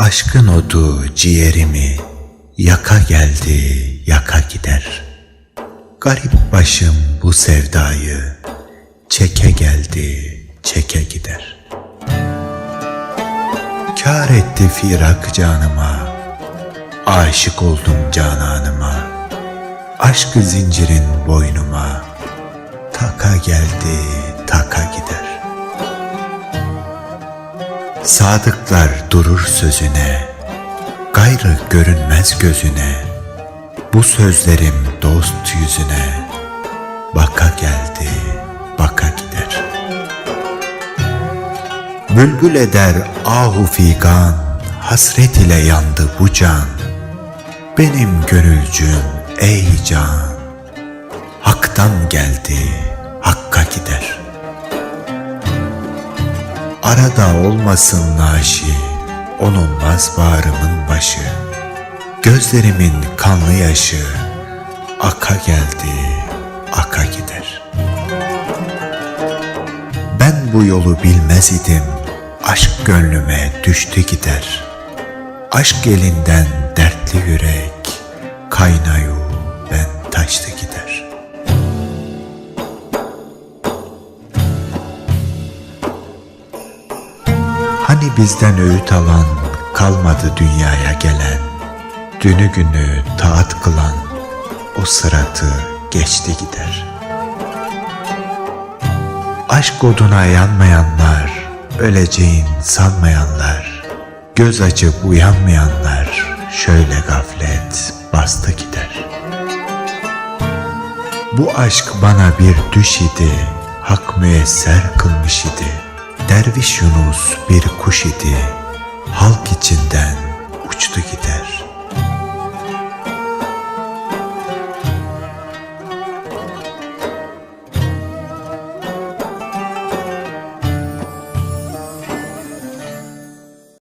Aşkın odu ciğerimi yaka geldi yaka gider. Garip başım bu sevdayı çeke geldi çeke gider. Kâr etti firak canıma, aşık oldum cananıma. Aşkı zincirin boynuma, taka geldi taka Sadıklar durur sözüne, gayrı görünmez gözüne. Bu sözlerim dost yüzüne, baka geldi, baka gider. Bülbül eder ahu figan, hasret ile yandı bu can. Benim gönülcüm ey can, haktan geldi, hakka gider. Arada olmasın naşi, onulmaz bağrımın başı. Gözlerimin kanlı yaşı, aka geldi, aka gider. Ben bu yolu bilmez idim, aşk gönlüme düştü gider. Aşk elinden dertli yürek, kaynayu ben taştı gider. Hani bizden öğüt alan, kalmadı dünyaya gelen, dünü günü taat kılan, o sıratı geçti gider. Aşk oduna yanmayanlar, öleceğin sanmayanlar, göz açıp uyanmayanlar, şöyle gaflet bastı gider. Bu aşk bana bir düş idi, hak müesser kılmış idi. Derviş Yunus bir kuş idi, halk içinden uçtu gider.